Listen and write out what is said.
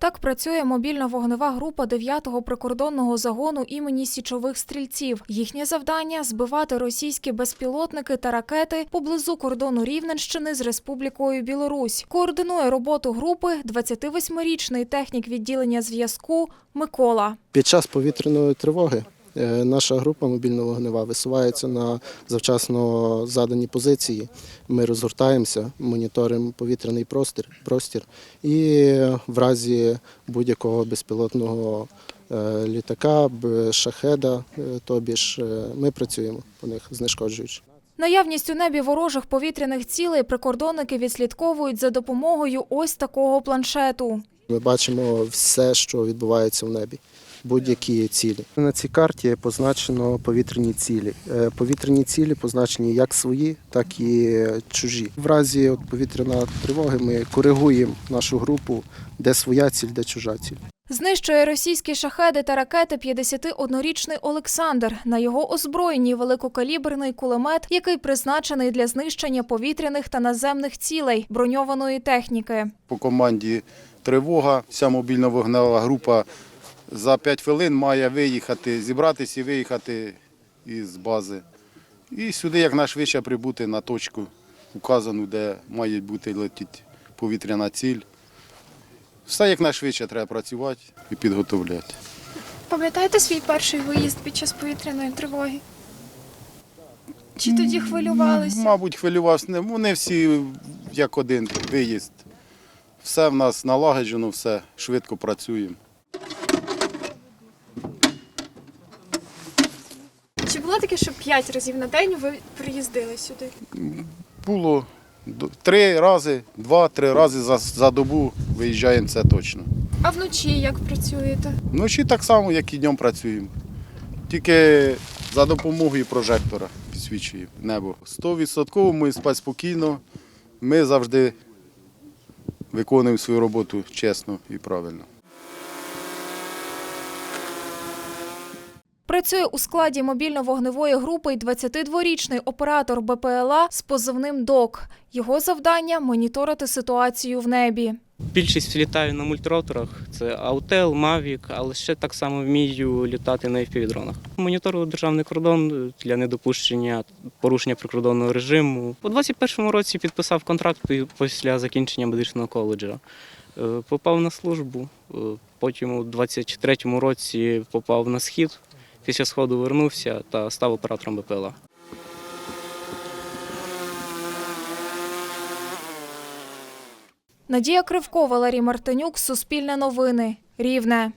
Так працює мобільна вогнева група 9-го прикордонного загону імені січових стрільців. Їхнє завдання збивати російські безпілотники та ракети поблизу кордону Рівненщини з Республікою Білорусь. Координує роботу групи 28-річний технік відділення зв'язку Микола. Під час повітряної тривоги наша група мобільно-вогнева висувається на завчасно задані позиції. Ми розгортаємося, моніторимо повітряний простір, простір і в разі будь-якого безпілотного е, літака, шахеда, е, тобі ж е, ми працюємо по них, знешкоджуючи. Наявність у небі ворожих повітряних цілей прикордонники відслідковують за допомогою ось такого планшету. Ми бачимо все, що відбувається в небі, будь-які цілі. На цій карті позначено повітряні цілі. Е, Повітряні цілі позначені як свої, так і чужі. В разі от повітряної тривоги ми коригуємо нашу групу, де своя ціль, де чужа ціль. Знищує російські шахеди та ракети 51-річний Олександр. На його озброєнні великокаліберний кулемет, який призначений для знищення повітряних та наземних цілей броньованої техніки. По команді тривога, вся мобільна вогнева група за 5 хвилин має виїхати, зібратися і виїхати із бази. І сюди якнайшвидше прибути на точку, указану, де має бути летіти повітряна ціль. Все якнайшвидше треба працювати і підготовляти. Пам'ятаєте свій перший виїзд під час повітряної тривоги? Чи тоді хвилювалися? Мабуть, хвилювався. Вони всі як один виїзд. Все в нас налагоджено, все швидко працюємо. Чи було таке, що п'ять разів на день ви приїздили сюди? Було три рази, два-три рази за, за добу виїжджаємо, це точно. А вночі як працюєте? Вночі так само, як і днем працюємо. Тільки за допомогою прожектора підсвічуємо небо. 100% ми спать спокійно. Ми завжди виконуємо свою роботу чесно і правильно. Працює у складі мобільно-вогневої групи й 22-річний оператор БПЛА з позивним ДОК. Його завдання моніторити ситуацію в небі. Більшість літаю на мультироторах. Це Аутел, Mavic, але ще так само вмію літати на FPV-дронах. Моніторую державний кордон для недопущення порушення прикордонного режиму. У 21-му році підписав контракт після закінчення медичного коледжа. Е, Попав на службу, е, потім у 23-му році попав на схід. Після сходу вернувся та став оператором БПЛА. Надія Кривко, Валерій Мартинюк, Суспільне новини, Рівне.